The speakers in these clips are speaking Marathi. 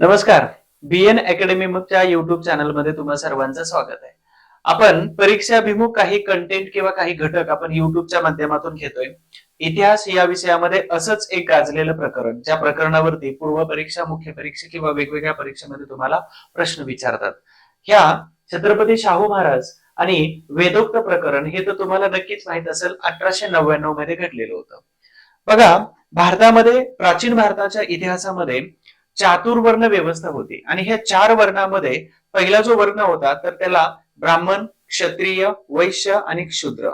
नमस्कार. बीएन अकॅडमीच्या युट्यूब चॅनलमध्ये तुम्हा सर्वांचं स्वागत आहे. आपण परीक्षाभिमुख काही कंटेंट किंवा काही घटक आपण युट्यूबच्या माध्यमातून घेतोय. इतिहास या विषयामध्ये असंच एक गाजलेलं प्रकरण ज्या प्रकरणावरती पूर्व परीक्षा मुख्य परीक्षा किंवा वेगवेगळ्या परीक्षेमध्ये तुम्हाला प्रश्न विचारतात. ह्या छत्रपती शाहू महाराज आणि वेदोक्त प्रकरण हे तर तुम्हाला नक्कीच माहीत असेल अठराशे नव्याण्णवमध्ये घडलेलं होतं. बघा भारतामध्ये प्राचीन भारताच्या इतिहासामध्ये चातुर्वर्ण व्यवस्था होती. आणि ह्या चार वर्णामध्ये पहिला जो वर्ण होता तर त्याला ब्राह्मण क्षत्रिय वैश्य आणि क्षुद्र.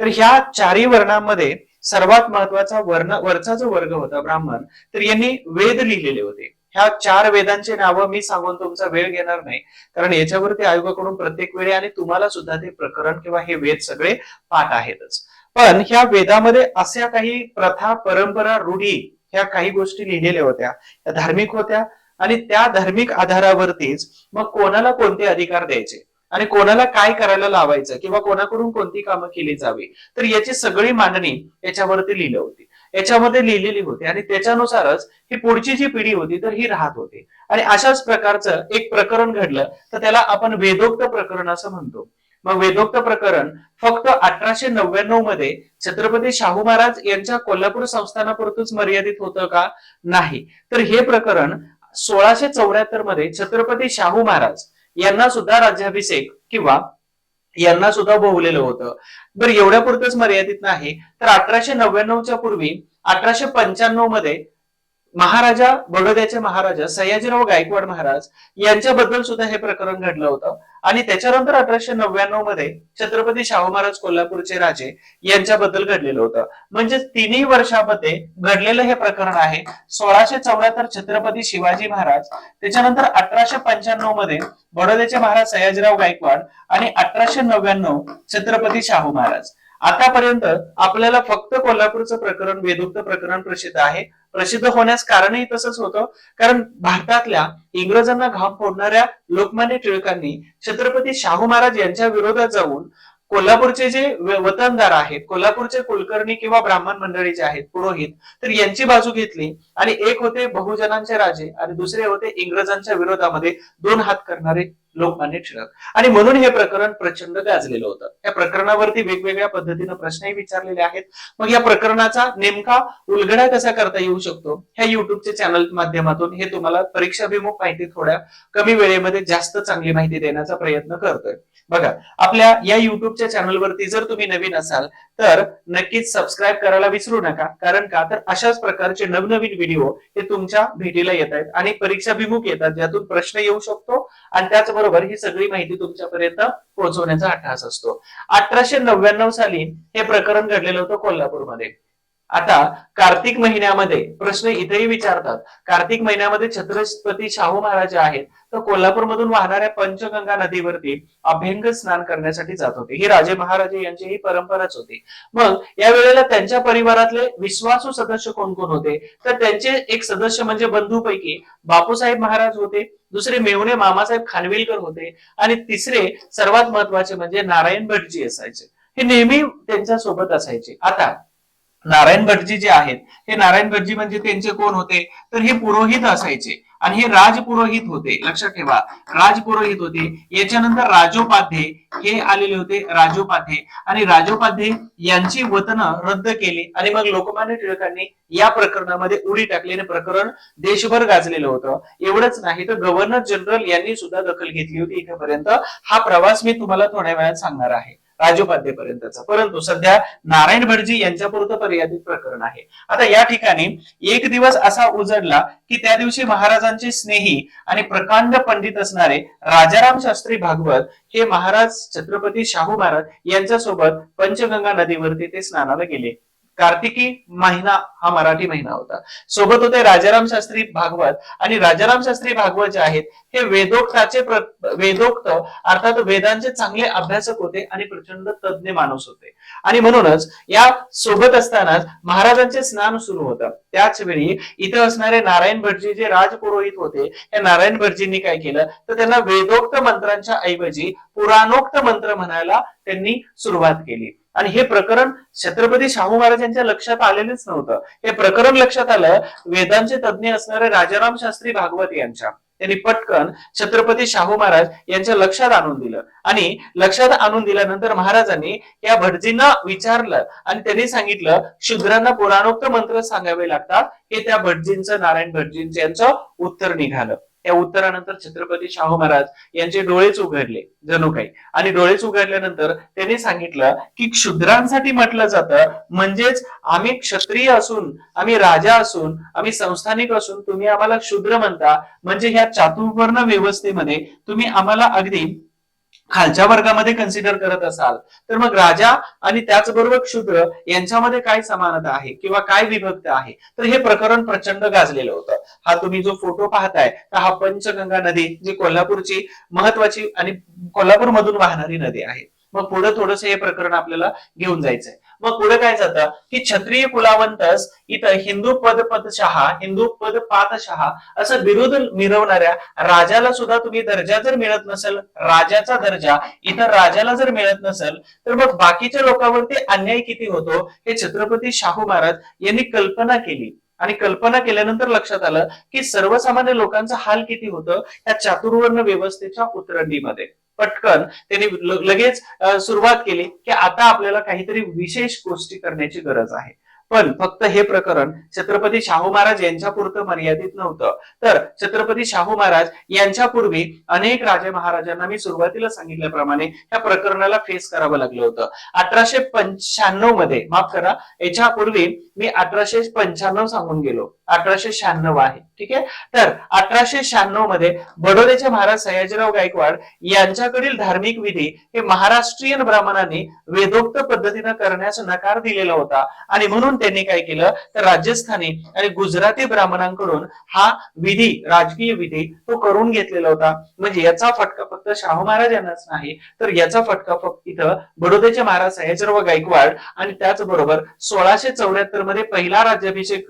तर ह्या चारही वर्णांमध्ये सर्वात महत्त्वाचा वर्ण वरचा जो वर्ग होता ब्राह्मण तर यांनी वेद लिहिलेले होते. ह्या चार वेदांचे नावं मी सांगून तुमचा वेळ घेणार नाही. कारण याच्यावरती आयोगाकडून प्रत्येक वेळी आणि तुम्हाला सुद्धा ते प्रकरण किंवा हे वेद सगळे पाठ आहेतच. पण ह्या वेदामध्ये अशा काही प्रथा परंपरा रूढी ह्या काही गोष्टी लिहिलेल्या होत्या. त्या धार्मिक होत्या आणि त्या धार्मिक आधारावरतीच मग कोणाला कोणते अधिकार द्यायचे? आणि कोणाला काय करायला लावायचं? किंवा कोणाकडून कोणती कामं केली जावी? तर याची सगळी मांडणी याच्यावरती लिहिलं होती. याच्यामध्ये लिहिलेली होती आणि त्याच्यानुसारच ही पुढची जी पिढी होती तर ही राहत होती. आणि अशाच प्रकारचं एक प्रकरण घडलं तर त्याला आपण वेदोक्त प्रकरण असं म्हणतो. मग वेदोक्त प्रकरण फक्त अठराशे नव्याण्णवमध्ये छत्रपती शाहू महाराज यांच्या कोल्हापूर संस्थानापुरतच मर्यादित होतं का? नाही. तर हे प्रकरण सोळाशे चौऱ्याहत्तरमध्ये छत्रपती शाहू महाराज यांना सुद्धा राज्याभिषेक किंवा यांना सुद्धा भोवलेलं होतं. बरं एवढ्या पुरतच मर्यादित नाही. तर अठराशे नव्याण्णवच्या पूर्वी अठराशे पंच्याण्णवमध्ये महाराजा बडोद्याचे महाराजा सयाजीराव गायकवाड महाराज यांच्याबद्दल सुद्धा हे प्रकरण घडलं होतं. आणि त्याच्यानंतर अठराशे नव्याण्णवमध्ये छत्रपती शाहू महाराज कोल्हापूरचे राजे यांच्याबद्दल घडलेलं होतं. म्हणजे तिन्ही वर्षामध्ये घडलेलं हे प्रकरण आहे. सोळाशे चौऱ्याहत्तर छत्रपती शिवाजी महाराज त्याच्यानंतर अठराशे पंच्याण्णवमध्ये बडोद्याचे महाराज सयाजीराव गायकवाड आणि अठराशे नव्याण्णव छत्रपती शाहू महाराज. आतापर्यंत आपल्याला फक्त कोल्हापूरचं प्रकरण वेदोक्त प्रकरण प्रसिद्ध आहे. प्रसिद्ध होण्यास कारणही तसंच होतं. कारण भारतातल्या इंग्रजांना घाम फोडणाऱ्या लोकमान्य टिळकांनी छत्रपती शाहू महाराज यांच्या विरोधात जाऊन कोल्हापूरचे जे वतनदार आहेत कोल्हापूरचे कुलकर्णी किंवा ब्राह्मण मंडळी जे आहेत पुरोहित तर यांची बाजू घेतली आणि एक होते बहुजनांचे राजे आणि दुसरे होते इंग्रजांच्या विरोधामध्ये दोन हात करणारे लोकमान्य टिळक आणि म्हणून हे प्रकरण प्रचंड गाजलेलं होतं. या प्रकरणावरती वेगवेगळ्या पद्धतीनं प्रश्नही विचारलेले आहेत. मग या प्रकरणाचा नेमका उलगडा कसा करता येऊ शकतो? ह्या युट्यूबच्या चॅनल माध्यमातून हे तुम्हाला परीक्षाभिमुख माहिती थोड्या कमी वेळेमध्ये जास्त चांगली माहिती देण्याचा प्रयत्न करतोय. बघा आपल्या या युट्यूबच्या चॅनलवरती जर तुम्ही नवीन असाल तर नक्कीच सबस्क्राईब करायला विसरू नका. कारण का? तर अशाच प्रकारचे नवनवीन व्हिडिओ हे तुमच्या भेटीला येत आहेत आणि परीक्षाभिमुख येतात ज्यातून प्रश्न येऊ शकतो आणि त्याचबरोबर ही सगळी माहिती तुमच्यापर्यंत पोहोचवण्याचा अट्टहास असतो. अठराशे नव्याण्णव साली हे प्रकरण घडलेलं होतं कोल्हापूरमध्ये. आता कार्तिक महिन्यामध्ये प्रश्न इथेही विचारतात. कार्तिक महिन्यामध्ये छत्रपती शाहू महाराज जे आहेत तर कोल्हापूरमधून वाहणाऱ्या पंचगंगा नदीवरती अभ्यंग स्नान करण्यासाठी जात होते. ही राजे महाराजे यांची ही परंपराच होती. मग या वेळेला त्यांच्या परिवारातले विश्वासू सदस्य कोण कोण होते? तर त्यांचे एक सदस्य म्हणजे बंधूपैकी बापूसाहेब महाराज होते दुसरे मेवणे मामासाहेब खानविलकर होते आणि तिसरे सर्वात महत्त्वाचे म्हणजे नारायण भटजी असायचे. हे नेहमी त्यांच्यासोबत असायचे. आता नारायण भटजी जे आहेत हे नारायण भटजी म्हणजे त्यांचे कोण होते? तर हे पुरोहित असायचे आणि हे राजपुरोहित होते. लक्षात ठेवा राजपुरोहित होते. याच्यानंतर राजोपाध्ये हे आलेले होते राजोपाध्ये. आणि राजोपाध्ये यांची वतनं रद्द केली आणि मग लोकमान्य टिळकांनी या प्रकरणामध्ये उडी टाकली आणि प्रकरण देशभर गाजलेलं होतं. एवढंच नाही तर गव्हर्नर जनरल यांनी सुद्धा दखल घेतली होती इथेपर्यंत. हा प्रवास मी तुम्हाला थोड्या वेळात सांगणार आहे. राजोपाध्येपर्यंतचा परंतु सध्या नारायण भटजी यांच्या पुरतं मर्यादित प्रकरण आहे. आता या ठिकाणी एक दिवस असा उजडला की त्या दिवशी महाराजांचे स्नेही आणि प्रकांड पंडित असणारे राजाराम शास्त्री भागवत हे महाराज छत्रपती शाहू महाराज यांच्या सोबत पंचगंगा नदीवरती ते स्नानाला गेले. कार्तिकी महिना हा मराठी महिना होता. सोबत होते राजाराम शास्त्री भागवत आणि राजाराम शास्त्री भागवत जे आहेत हे वेदोक्ताचे वेदोक्त अर्थात वेदांचे चांगले अभ्यासक होते आणि प्रचंड तज्ज्ञ माणूस होते. आणि म्हणूनच या सोबत असतानाच महाराजांचे स्नान सुरू होतं. त्याच वेळी इथं असणारे नारायण भटजी जे राजपुरोहित होते या नारायण भटजींनी काय केलं? तर त्यांना वेदोक्त मंत्रांच्या ऐवजी पुराणोक्त मंत्र म्हणायला त्यांनी सुरुवात केली. आणि हे प्रकरण छत्रपती शाहू महाराजांच्या लक्षात आलेलेच नव्हतं. हे प्रकरण लक्षात आलं वेदांचे तज्ज्ञ असणारे राजाराम शास्त्री भागवत यांच्या. त्यांनी पटकन छत्रपती शाहू महाराज यांच्या लक्षात आणून दिलं. आणि लक्षात आणून दिल्यानंतर महाराजांनी या भटजींना विचारलं आणि त्यांनी सांगितलं शूद्रांना पुराणोक्त मंत्र सांगावे लागतात. हे त्या भटजींचं नारायण भटजींचं यांचं उत्तर निघालं. या उत्तरानंतर छत्रपती शाहू महाराज यांचे डोळेच उघडले जणू काही. आणि डोळेच उघडल्यानंतर त्यांनी सांगितलं की क्षुद्रांसाठी म्हटलं जातं म्हणजेच आम्ही क्षत्रिय असून आम्ही राजा असून आम्ही संस्थानिक असून तुम्ही आम्हाला क्षुद्र म्हणता. म्हणजे ह्या चातुर्वर्ण व्यवस्थेमध्ये तुम्ही आम्हाला अगदी खालच्या वर्गामध्ये कन्सिडर करत असाल तर मग राजा आणि त्याचबरोबर क्षुद्र यांच्यामध्ये काय समानता आहे किंवा काय विभक्त आहे? तर हे प्रकरण प्रचंड गाजलेलं होतं. हा तुम्ही जो फोटो पाहताय तर हा पंचगंगा नदी जी कोल्हापूरची महत्वाची आणि कोल्हापूर मधून वाहणारी नदी आहे. मग पुढे थोडस हे प्रकरण आपल्याला घेऊन जायचंय. मग पुढे काय जातं? की क्षत्रिय कुलावंतस इथं हिंदू पद पदशहा हिंदू पद पातशहा असं विरोध मिरवणाऱ्या राजाला सुद्धा तुम्ही दर्जा जर मिळत नसेल राजाचा दर्जा इथं राजाला जर मिळत नसेल तर मग बाकीच्या लोकांवरती अन्याय किती होतो? हे छत्रपती शाहू महाराज यांनी कल्पना केली. आणि कल्पना केल्यानंतर लक्षात आलं की सर्वसामान्य लोकांचा हाल किती होतं? या चातुर्वर्ण व्यवस्थेच्या उतरंडीमध्ये. पटकन त्यांनी लगेच सुरुवात केली की आता आपल्याला काहीतरी विशेष गोष्टी करण्याची गरज आहे. पण फक्त हे प्रकरण छत्रपती शाहू महाराज यांच्या पुरतं मर्यादित नव्हतं. तर छत्रपती शाहू महाराज यांच्या पूर्वी अनेक राजे महाराजांना मी सुरुवातीला सांगितल्याप्रमाणे या प्रकरणाला फेस करावं लागलं होतं. अठराशे पंच्याण्णवमध्ये माफ करा याच्या पूर्वी मी अठराशे पंच्याण्णव सांगून गेलो. अठराशे शहाण्णव आहे ठीक आहे? तर अठराशे शहाण्णवमध्ये बडोद्याचे महाराज सयाजीराव गायकवाड यांच्याकडील धार्मिक विधी हे महाराष्ट्रीयन ब्राह्मणांनी वेदोक्त पद्धतीनं करण्यास नकार दिलेला होता. आणि म्हणून त्यांनी काय केलं? तर राजस्थानी आणि गुजराती ब्राह्मणांकडून हा विधी राजकीय विधी तो करून घेतलेला होता. म्हणजे याचा फटका फक्त शाहू महाराज यांनाच नाही तर याचा फटका फक्त इथं बडोद्याचे महाराज सयाजीराव गायकवाड आणि त्याचबरोबर सोळाशे चौऱ्याहत्तरमध्ये पहिला राज्याभिषेक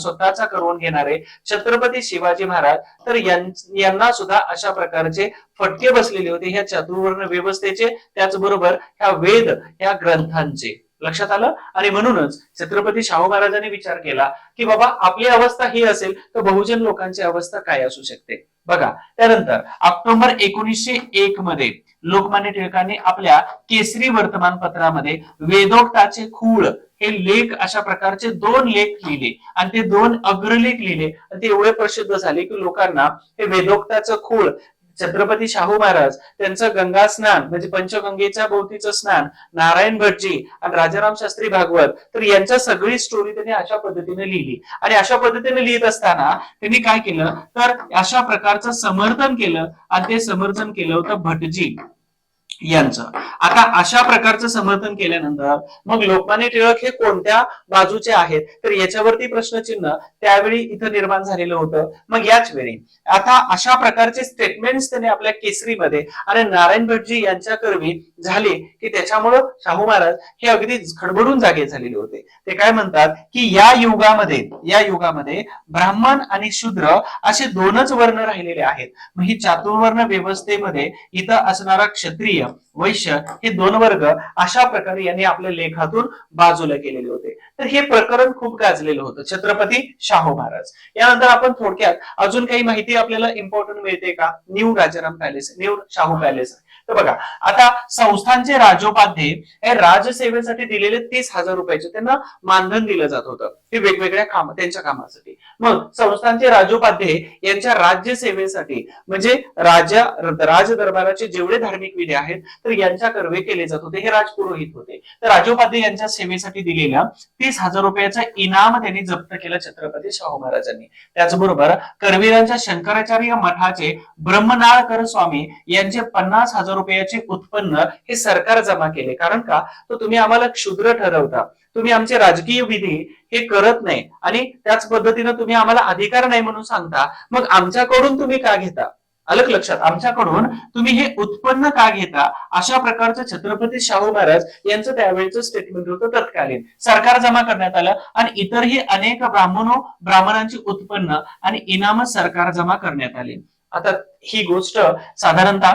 स्वतःचा करून घेणारे छत्रपती शिवाजी महाराज तर यांना सुद्धा अशा प्रकारचे फटके बसलेले होते. ह्या चातुर्वर्ण व्यवस्थेचे त्याचबरोबर ह्या वेद ह्या ग्रंथांचे. लक्षात आलं? आणि म्हणूनच छत्रपती शाहू महाराजांनी विचार केला की बाबा आपली अवस्था ही असेल तर बहुजन लोकांची अवस्था काय असू शकते? बघा त्यानंतर ऑक्टोबर एकोणीसशे एक मध्ये लोकमान्य टिळकांनी आपल्या केसरी वर्तमानपत्रामध्ये वेदोक्ताचे खूळ हे लेख अशा प्रकारचे दोन लेख लिहिले. आणि ते दोन अग्रलेख लिहिले. आणि ते एवढे प्रसिद्ध झाले की लोकांना हे वेदोक्ताचं खूळ छत्रपती शाहू महाराज त्यांचं गंगा स्नान म्हणजे पंचगंगेच्या भोवतीचं स्नान नारायण भटजी आणि राजाराम शास्त्री भागवत तर यांच्या सगळी स्टोरी त्यांनी अशा पद्धतीने लिहिली. आणि अशा पद्धतीने लिहित असताना त्यांनी काय केलं? तर अशा प्रकारचं समर्थन केलं आणि ते समर्थन केलं होतं भटजी. यांचं. आता अशा प्रकारचं समर्थन केल्यानंतर मग लोकमान्य टिळक हे कोणत्या बाजूचे आहेत? तर याच्यावरती प्रश्नचिन्ह त्यावेळी इथं निर्माण झालेलं होतं. मग याच वेळी आता अशा प्रकारचे स्टेटमेंट्स त्याने आपल्या केसरीमध्ये आणि नारायण भटजी यांच्या कर्वी झाले की त्याच्यामुळं शाहू महाराज हे अगदी खडबडून जागे झालेले होते. ते काय म्हणतात की या युगामध्ये या युगामध्ये ब्राह्मण आणि शूद्र असे दोनच वर्ण राहिलेले आहेत. मग ही चातुर्वर्ण व्यवस्थेमध्ये इथं असणारा क्षत्रिय वैश्य हे दोन वर्ग अशा प्रकारे यांनी आपल्या लेखातून बाजूला केलेले होते. तर हे प्रकरण खूप गाजलेलं होतं. छत्रपती शाहू महाराज. यानंतर आपण थोडक्यात अजून काही माहिती आपल्याला इम्पॉर्टंट मिळते का? New Rajaram palace new Shahu palace तर बघा आता संस्थांचे राजोपाध्ये हे राजसेवेसाठी दिलेले तीस हजार रुपयाचे त्यांना मानधन दिलं जात होतं. ते वेगवेगळ्या काम त्यांच्या कामासाठी. मग संस्थांचे राजोपाध्ये यांच्या राज्य सेवेसाठी म्हणजे राजा राज दरबाराचे जेवढे धार्मिक विधी आहेत तर यांच्या कर्वे केले जात होते हे राजपुरोहित होते. तर राजोपाध्ये यांच्या सेवेसाठी दिलेल्या तीस हजार रुपयाचा इनाम त्यांनी जप्त केलं छत्रपती शाहू महाराजांनी. त्याचबरोबर करवीरांच्या शंकराचार्य मठाचे ब्रह्मनाळकर स्वामी यांचे पन्नास हजार रुपयाचे उत्पन्न हे सरकार जमा केले. कारण का? तर तुम्ही आम्हाला क्षुद्र ठरवता. तुम्ही आमचे राजकीय विधी हे करत नाही. आणि त्याच पद्धतीनं तुम्ही आम्हाला अधिकार नाही म्हणून सांगता. मग आमच्याकडून तुम्ही का घेता? अलग लक्षात. आमच्याकडून तुम्ही हे उत्पन्न का घेता? अशा प्रकारचं छत्रपती शाहू महाराज यांचं त्यावेळेचं स्टेटमेंट होतं तत्कालीन. सरकार जमा करण्यात आलं आणि इतरही अनेक ब्राह्मणो ब्राह्मणांची उत्पन्न आणि इनाम सरकार जमा करण्यात आली. आता ही गोष्ट साधारणतः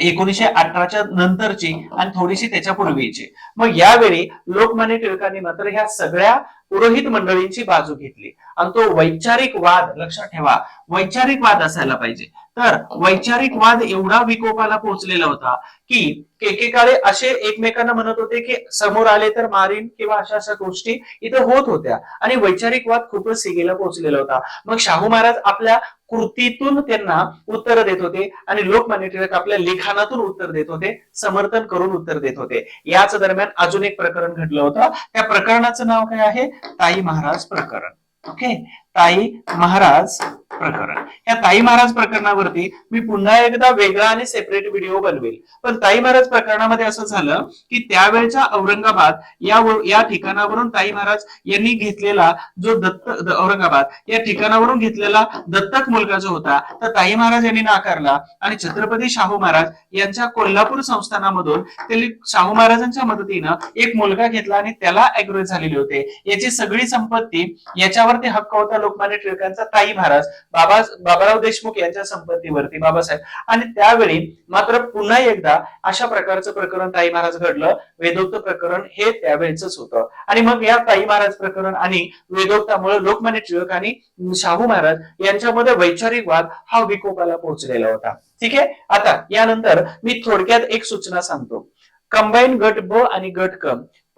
एकोणीशे अठराच्या नंतरची आणि थोडीशी त्याच्यापूर्वीची मग यावेळी लोकमान्य टिळकांनी मात्र ह्या सगळ्या पुरोहित मंडळींची बाजू घेतली. आणि तो वैचारिक वाद लक्षात ठेवा. वैचारिक वाद असायला पाहिजे. तर वैचारिक वाद एवढा विकोपाला पोहोचलेला होता की एकेकाळी असे एकमेकांना म्हणत होते की समोर आले तर मारीन किंवा अशा अशा गोष्टी इथं होत होत्या. आणि वैचारिक वाद खूपच सिगेला पोहोचलेला होता. मग शाहू महाराज आपल्या कृतीतून त्यांना उत्तर देत होते आणि लोकमान्य टिळक आपल्या लिखाणातून उत्तर देत होते समर्थन करून उत्तर देत होते. याच दरम्यान अजून एक प्रकरण घडलं होतं. त्या प्रकरणाचं नाव काय आहे? ताई महाराज प्रकरण. ओके ताई महाराज प्रकरण. या ताई महाराज प्रकरणावरती मी पुन्हा एकदा वेगळा आणि सेपरेट व्हिडिओ बनवेल. पण ताई महाराज प्रकरणामध्ये असं झालं की त्यावेळच्या औरंगाबाद या या ठिकाणावरून ताई महाराज यांनी घेतलेला जो दत्त औरंगाबाद या ठिकाणावरून घेतलेला दत्तक मुलगा जो होता तर ताई महाराज यांनी नाकारला आणि छत्रपती शाहू महाराज यांच्या कोल्हापूर संस्थानामधून त्यांनी शाहू महाराजांच्या मदतीनं एक मुलगा घेतला आणि त्याला अग्रेस झालेले होते. याची सगळी संपत्ती याच्यावरती हक्क होता लोकमान्य टिळकांचा ताई महाराज बाबा बाबाराव देशमुख यांच्या संपत्तीवरती बाबासाहेब. आणि त्यावेळी मात्र पुन्हा एकदा अशा प्रकारचं प्रकरण ताई महाराज घडलं. वेदोक्त प्रकरण हे त्यावेळेच होतं. आणि मग या ताई महाराज प्रकरण आणि वेदोक्तामुळे लोकमान्य टिळक आणि शाहू महाराज यांच्यामध्ये वैचारिक वाद हा विकोपाला पोहोचलेला होता. ठीक आहे? आता यानंतर मी थोडक्यात एक सूचना सांगतो. कंबाईन गट ब आणि गट क.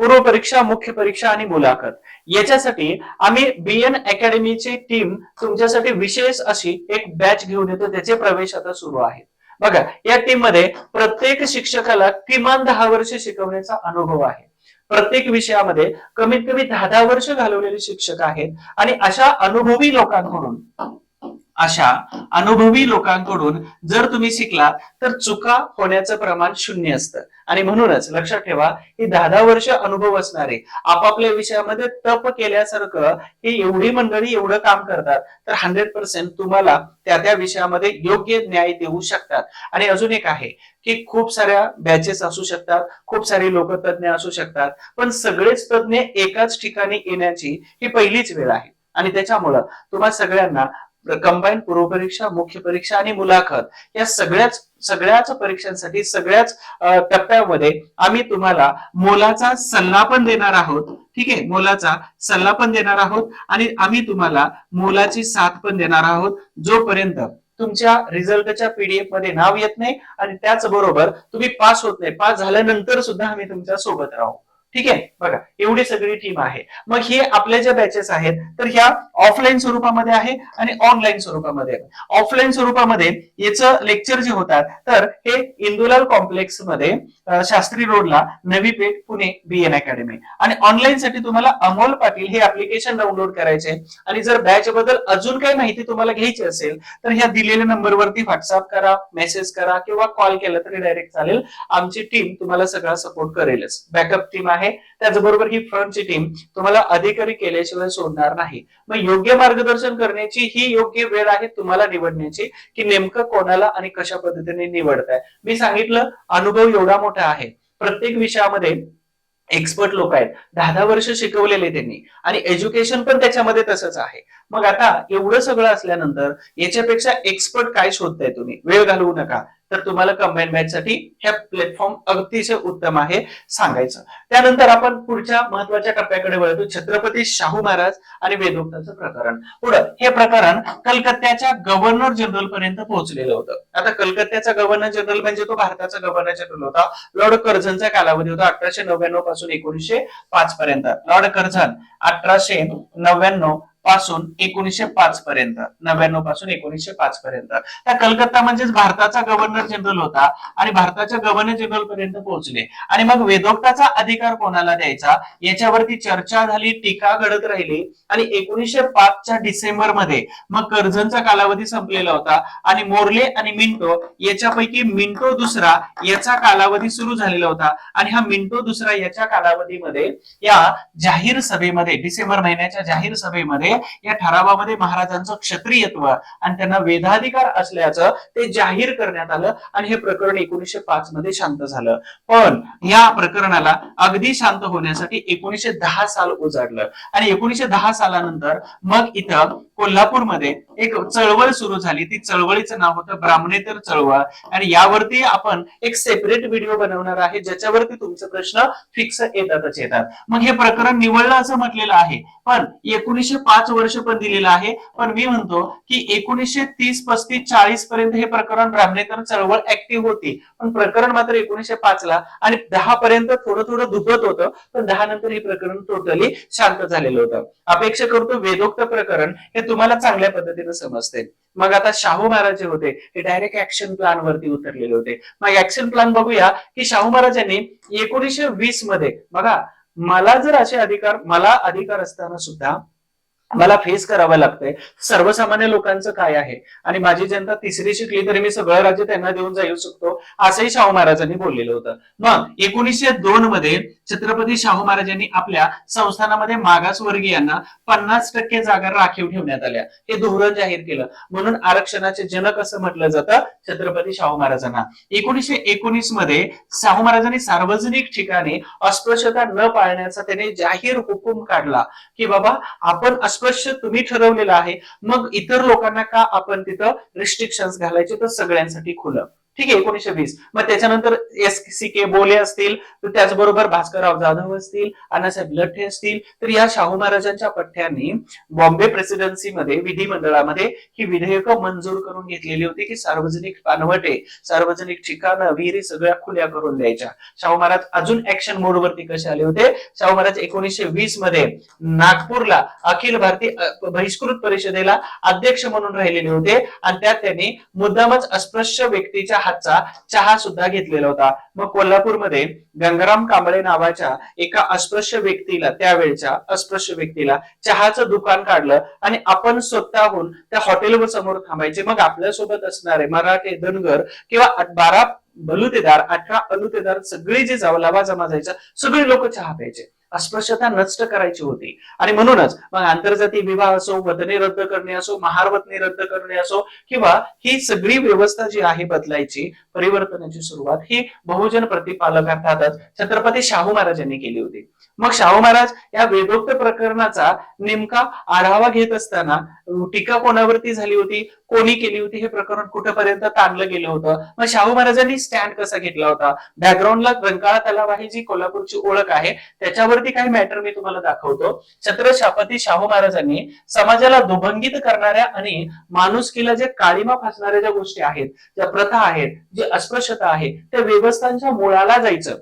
पूर्व परीक्षा मुख्य परीक्षा आणि मुलाखत. याच्यासाठी आम्ही बीएन अकॅडमीची टीम तुमच्यासाठी विशेष अशी एक बॅच घेऊन येतो त्याचे प्रवेश आता सुरू आहेत. बघा या टीममध्ये प्रत्येक शिक्षकाला किमान दहा वर्ष शिकवण्याचा अनुभव आहे. प्रत्येक विषयामध्ये कमीत कमी दहा दहा वर्ष घालवलेले शिक्षक आहेत आणि अशा अनुभवी लोकांकडून अशा अनुभवी लोकांकडून जर तुम्ही शिकला तर चुका होण्याचं प्रमाण शून्य असतं. आणि म्हणूनच लक्षात ठेवा ही दहा दहा वर्ष अनुभव असणारे आपापल्या विषयामध्ये तप केल्यासारखं ही एवढी मंडळी एवढं काम करतात तर हंड्रेड पर्सेंट तुम्हाला त्या त्या विषयामध्ये योग्य न्याय देऊ शकतात. आणि अजून एक आहे की खूप साऱ्या बॅचेस असू शकतात खूप सारे लोक तज्ञ असू शकतात पण सगळेच तज्ञ एकाच ठिकाणी येण्याची ही पहिलीच वेळ आहे. आणि त्याच्यामुळं तुम्हा सगळ्यांना कंबाईन पूर्व परीक्षा मुख्य परीक्षा आणि मुलाखत या सगळ्याच सगळ्याच परीक्षांसाठी सगळ्याच टप्प्यामध्ये आम्ही तुम्हाला मोलाचा सल्ला पण देणार आहोत. ठीक आहे? मोलाचा सल्ला पण देणार आहोत आणि आम्ही तुम्हाला मोलाची साथ पण देणार आहोत जोपर्यंत तुमच्या रिझल्टच्या पीडीएफमध्ये नाव येत नाही आणि त्याचबरोबर तुम्ही पास होत नाही. पास झाल्यानंतर सुद्धा आम्ही तुमच्यासोबत राहू. ठीक आहे? बघा एवढी सगळी टीम आहे. मग हे आपल्या ज्या बॅचेस आहेत तर ह्या ऑफलाईन स्वरूपामध्ये आहे आणि ऑनलाईन स्वरूपामध्ये आहे. ऑफलाईन स्वरूपामध्ये याचं लेक्चर जे होतात तर हे इंदुलाल कॉम्प्लेक्समध्ये शास्त्री रोडला नवी पेठ पुणे बीएन अकॅडमी आणि ऑनलाईन साठी तुम्हाला अमोल पाटील हे ऍप्लिकेशन डाउनलोड करायचे आणि जर बॅच बद्दल अजून काही माहिती तुम्हाला घ्यायची असेल तर ह्या दिलेल्या नंबरवरती व्हॉट्सअप करा मेसेज करा किंवा कॉल केला तरी डायरेक्ट चालेल. आमची टीम तुम्हाला सगळा सपोर्ट करेलच. बॅकअप टीम आहे त्याचबरोबर ही फ्रंटची टीम तुम्हाला अधिकारी केल्याशिवाय सोडणार नाही. मग योग्य मार्गदर्शन करण्याची ही योग्य वेळ आहे तुम्हाला निवडण्याची की नेमकं कोणाला आणि कशा पद्धतीने निवडताय. मी सांगितलं अनुभव एवढा मोठा आहे. प्रत्येक विषयामध्ये एक्सपर्ट लोक आहेत. दहा दहा वर्ष शिकवलेले त्यांनी. आणि एज्युकेशन पण त्याच्यामध्ये तसंच आहे. मग आता एवढं सगळं असल्यानंतर याच्यापेक्षा एक्सपर्ट काय शोधताय तुम्ही? वेळ घालवू नका. तर तुम्हाला कंबाईन बॅच साठी हे प्लॅटफॉर्म अतिशय उत्तम आहे सांगायचं. त्यानंतर आपण पुढच्या महत्त्वाच्या टप्प्याकडे वळतो. छत्रपती शाहू महाराज आणि वेदोक्ताचं प्रकरण. पुढं हे प्रकरण कलकत्त्याच्या गव्हर्नर जनरल पर्यंत पोहोचलेलं होतं. आता कलकत्त्याचा गव्हर्नर जनरल म्हणजे तो भारताचा गव्हर्नर जनरल होता. लॉर्ड कर्झनचा कालावधी होता अठराशे नव्याण्णवपासून एकोणीसशे पाच पर्यंत. लॉर्ड कर्झन अठराशे नव्याण्णव पासून एकोणीसशे पाच पर्यंत नव्याण्णवपासून एकोणीसशे पाच पर्यंत. त्या कलकत्ता म्हणजेच भारताचा गव्हर्नर जनरल होता आणि भारताच्या गव्हर्नर जनरल पर्यंत पोहोचले. आणि मग वेदोक्ताचा अधिकार कोणाला द्यायचा? याच्यावरती चर्चा झाली टीका घडत राहिली. आणि एकोणीसशे पाचच्या डिसेंबरमध्ये मग कर्जनचा कालावधी संपलेला होता. आणि मोर्ले आणि मिंटो याच्यापैकी मिंटो दुसरा याचा कालावधी सुरू झालेला होता. आणि हा मिंटो दुसरा याच्या कालावधीमध्ये या जाहीर सभेमध्ये डिसेंबर महिन्याच्या जाहीर सभेमध्ये या ठरावामध्ये महाराजांचं क्षत्रियत्व आणि त्यांना वेधाधिकार असल्याचं ते जाहीर करण्यात आलं आणि हे प्रकरण एकोणीसशे पाच मध्ये शांत झालं. पण या प्रकरणाला अगदी शांत होण्यासाठी एकोणीसशे दहा साल उजाडलं आणि एकोणीसशे दहा सालानंतर मग इथं कोल्हापूरमध्ये एक चळवळ सुरू झाली. ती चळवळीचं नाव होतं ब्राह्मणेतर चळवळ. आणि यावरती आपण एक सेपरेट व्हिडिओ बनवणार आहे ज्याच्यावरती तुमचे प्रश्न फिक्स येतातच येतात. मग हे प्रकरण निवडलं असं म्हटलेलं आहे. पण एकोणीसशे पाच वर्ष पण दिलेलं आहे. पण मी म्हणतो की एकोणीसशे तीस पस्तीस चाळीस पर्यंत हे प्रकरण ब्राह्मणेतर चळवळ ऍक्टिव्ह होती. पण प्रकरण मात्र एकोणीसशे पाच ला आणि दहा पर्यंत थोडं थोडं दुखत होतं. पण दहा नंतर हे प्रकरण टोटली शांत झालेलं होतं. अपेक्षा करतो वेदोक्त प्रकरण हे तुम्हाला चांगल्या पद्धतीने समजते. मग आता शाहू महाराज जे होते ते डायरेक्ट ऍक्शन प्लॅन वरती उतरलेले होते. मग ऍक्शन प्लॅन बघूया की शाहू महाराजांनी एकोणीसशे वीसमध्ये बघा मला जर असे अधिकार मला अधिकार असताना सुद्धा मला फेस करावं लागतंय. सर्वसामान्य लोकांचं काय आहे? आणि माझी जनता तिसरी शिकली तरी मी सगळं राज्य त्यांना देऊन जाऊ शकतो असंही शाहू महाराजांनी बोललेलं होतं. मग एकोणीसशे दोन मध्ये छत्रपती शाहू महाराजांनी आपल्या संस्थानामध्ये मागासवर्गीयांना पन्नास टक्के जागा राखीव ठेवण्यात आल्या. हे धोरण जाहीर केलं. म्हणून आरक्षणाचे जनक असं म्हटलं जातं छत्रपती शाहू महाराजांना. एकोणीसशे एकोणीसमध्ये शाहू महाराजांनी सार्वजनिक ठिकाणी अस्पृश्यता न पाळण्याचा त्याने जाहीर हुकूम काढला की बाबा आपण स्पर्श तुम्ही ठरवलेलं आहे. मग इतर लोकांना का आपण तिथं रिस्ट्रिक्शन्स घालायचे? तर सगळ्यांसाठी खुलं. ठीक आहे एकोणीसशे वीस. मग त्याच्यानंतर एस सी के बोले असतील तर त्याचबरोबर भास्करराव जाधव असतील अण्णासाहेब लठ्ठे असतील तर या शाहू महाराजांच्या पठ्यांनी बॉम्बे प्रेसिडेन्सीमध्ये विधिमंडळामध्ये ही विधेयकं मंजूर करून घेतलेली होती की सार्वजनिक पानवटे सार्वजनिक ठिकाणं विहिरी सगळ्या खुल्या करून द्यायच्या. शाहू महाराज अजून ऍक्शन मोडवरती कसे आले होते? शाहू महाराज एकोणीसशे वीसमध्ये नागपूरला अखिल भारतीय बहिष्कृत परिषदेला अध्यक्ष म्हणून राहिलेले होते. आणि त्यात त्यांनी मुद्दामच अस्पृश्य व्यक्तीच्या हातचा चहा सुद्धा घेतलेला होता. मग कोल्हापूरमध्ये गंगाराम कांबळे नावाच्या एका अस्पृश्य व्यक्तीला त्यावेळच्या अस्पृश्य व्यक्तीला चहाचं दुकान काढलं आणि आपण स्वतःहून त्या हॉटेलवर समोर थांबायचे. मग आपल्यासोबत असणारे मराठे धनगर किंवा बारा बलुतेदार अठरा अलुतेदार सगळे जे जाव- लावा जमा जायचं सगळे लोक चहा प्यायचे. अस्पृश्यता नष्ट करायची होती. आणि म्हणूनच मग आंतरजातीय विवाह असो वतने रद्द करणे असो महारवतने रद्द करणे असो किंवा ही सगळी व्यवस्था जी आहे बदलायची परिवर्तनाची सुरुवात ही बहुजन प्रतिपालक अर्थातच छत्रपती शाहू महाराजांनी केली होती. मग शाहू महाराज या वेदोक्त प्रकरणाचा नेमका आढावा घेत असताना टीका कोणावरती झाली होती? कोणी केली होती? हे प्रकरण कुठपर्यंत ताणलं गेलं होतं? मग शाहू महाराजांनी स्टँड कसा घेतला होता? बॅकग्राऊंडला रंकाळा तलाव आहे जी कोल्हापूरची ओळख आहे त्याच्यावरती काही मॅटर मी तुम्हाला दाखवतो. छत्रछापती शाहू महाराजांनी समाजाला दुभंगित करणाऱ्या आणि माणुसकीला जे काळीमा फासणाऱ्या ज्या गोष्टी आहेत ज्या प्रथा आहेत जी अस्पृश्यता आहे त्या व्यवस्थांच्या मुळाला जायचं.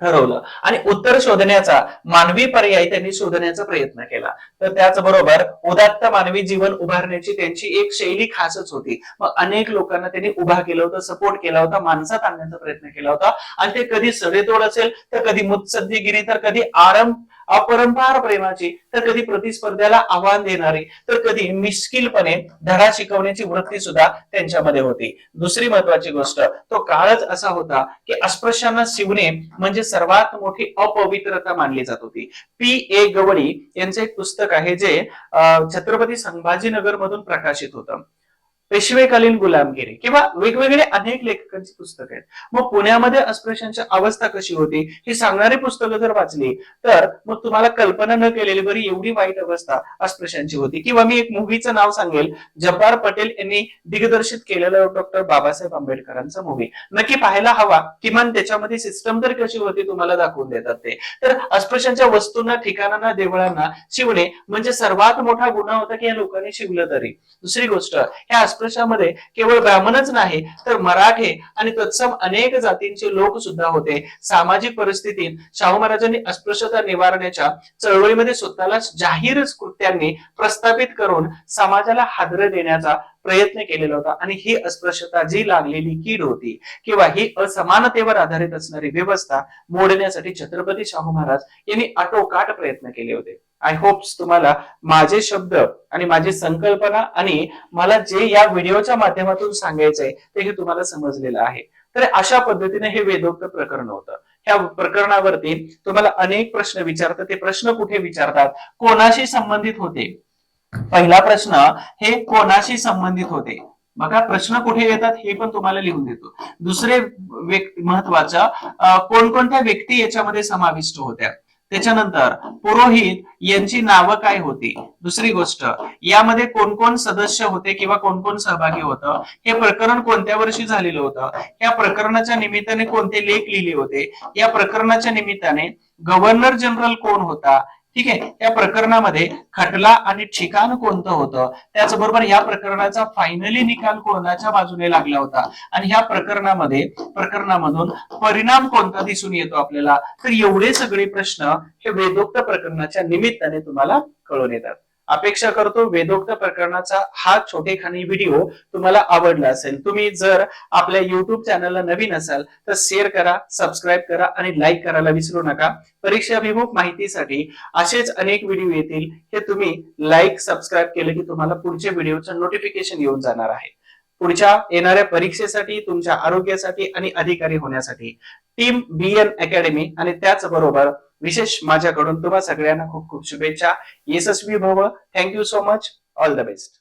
ठरवलं. आणि उत्तर शोधण्याचा मानवी पर्याय त्यांनी शोधण्याचा प्रयत्न केला. तर त्याचबरोबर उदात्त मानवी जीवन उभारण्याची त्यांची एक शैली खासच होती. मग अनेक लोकांना त्यांनी उभा केलं होतं सपोर्ट केला होता माणसात आणण्याचा प्रयत्न केला होता. आणि ते कधी सडेतोड असेल तर कधी मुत्सद्दीगिरी तर कधी आरंभ अपरंपार प्रेमाची तर कधी प्रतिस्पर्ध्याला आव्हान देणारी तर कधी मिश्किलपणे धडा शिकवण्याची वृत्ती सुद्धा त्यांच्यामध्ये होती. दुसरी महत्वाची गोष्ट तो काळच असा होता की अस्पृश्यांना शिवणे म्हणजे सर्वात मोठी अपवित्रता मानली जात होती. पी. ए. गवळी यांचं एक पुस्तक आहे जे अं, छत्रपती संभाजीनगर मधून प्रकाशित होतं. पेशवेकालीन गुलामगिरी किंवा वेगवेगळे अनेक लेखकांची पुस्तकं आहेत. मग पुण्यामध्ये अस्पृश्यांची अवस्था कशी होती? ही सांगणारी पुस्तकं जर वाचली तर मग तुम्हाला कल्पना न केलेली बरी एवढी वाईट अवस्था अस्पृश्यांची होती. किंवा मी एक मूवीचं नाव सांगेल. जब्बार पटेल यांनी दिग्दर्शित केलेलं डॉक्टर बाबासाहेब आंबेडकरांचा मूवी नक्की पाहायला हवा. किमान त्याच्यामध्ये सिस्टम तर कशी होती तुम्हाला दाखवून देतात ते. तर अस्पृश्यांच्या वस्तूंना ठिकाणांना देवळांना शिवणे म्हणजे सर्वात मोठा गुन्हा होता की या लोकांनी शिवलं तरी. दुसरी गोष्ट ह्या अस्पृश्यामध्ये केवळ ब्राह्मणच नाही तर मराठे आणि तत्सम अनेक जातींचे लोक सुद्धा होते. सामाजिक परिस्थितीत शाहू महाराजांनी अस्पृश्यता निवारण्याच्या चळवळीमध्ये स्वतःला जाहीरच कृत्यांनी प्रस्थापित करून समाजाला हादर देण्याचा प्रयत्न केलेला होता. आणि ही अस्पृश्यता जी लागलेली कीड होती किंवा ही असमानतेवर आधारित असणारी व्यवस्था मोडण्यासाठी छत्रपती शाहू महाराज यांनी आटोकाट प्रयत्न केले होते. आय होप्स तुम्हाला माझे शब्द आणि माझी संकल्पना आणि मला जे या व्हिडिओच्या माध्यमातून सांगायचंय ते हे तुम्हाला समजलेलं आहे. तर अशा पद्धतीने हे वेदोक्त प्रकरण होतं. ह्या प्रकरणावरती तुम्हाला अनेक प्रश्न विचारतात. ते प्रश्न कुठे विचारतात? कोणाशी संबंधित होते? पहिला प्रश्न हे कोणाशी संबंधित होते? बघा प्रश्न कुठे येतात हे पण तुम्हाला लिहून देतो. दुसरे व्यक्ती महत्वाचं कोणकोणत्या व्यक्ती याच्यामध्ये समाविष्ट होत्या? त्याच्यानंतर पुरोहित यांची नावं काय होती? दुसरी गोष्ट यामध्ये कोण कोण सदस्य होते किंवा कोण कोण सहभागी होतं? हे प्रकरण कोणत्या वर्षी झालेलं होतं? या प्रकरणाच्या निमित्ताने कोणते लेख लिहिले होते? या प्रकरणाच्या निमित्ताने गव्हर्नर जनरल कोण होता? ठीक आहे? या प्रकरणामध्ये खटला आणि ठिकाण कोणतं होतं? त्याचबरोबर या प्रकरणाचा फायनली निकाल कोणाच्या बाजूने लागला होता? आणि ह्या प्रकरणामध्ये प्रकरणामधून परिणाम कोणता दिसून येतो आपल्याला? तर एवढे सगळे प्रश्न हे वेदोक्त प्रकरणाच्या निमित्ताने तुम्हाला कळून येतात. अपेक्षा करतो वेदोक्त प्रकरणाचा हा छोटेखानी व्हिडिओ तुम्हाला आवडला असेल. तुम्ही जर आपल्या युट्यूब चॅनलला नवीन असाल तर शेअर करा सबस्क्राईब करा आणि लाईक करायला विसरू नका. परीक्षाभिमुख माहितीसाठी असेच अनेक व्हिडिओ येतील. हे तुम्ही लाईक सबस्क्राईब केले की तुम्हाला पुढच्या व्हिडिओचं नोटिफिकेशन येऊन जाणार आहे. पुढच्या येणाऱ्या परीक्षेसाठी तुमच्या आरोग्यासाठी आणि अधिकारी होण्यासाठी. टीम बीएन अकॅडमी आणि त्याचबरोबर विशेष माझ्याकडून तुम्हा सगळ्यांना खूप खूप शुभेच्छा. यशस्वी भव thank you so much all the best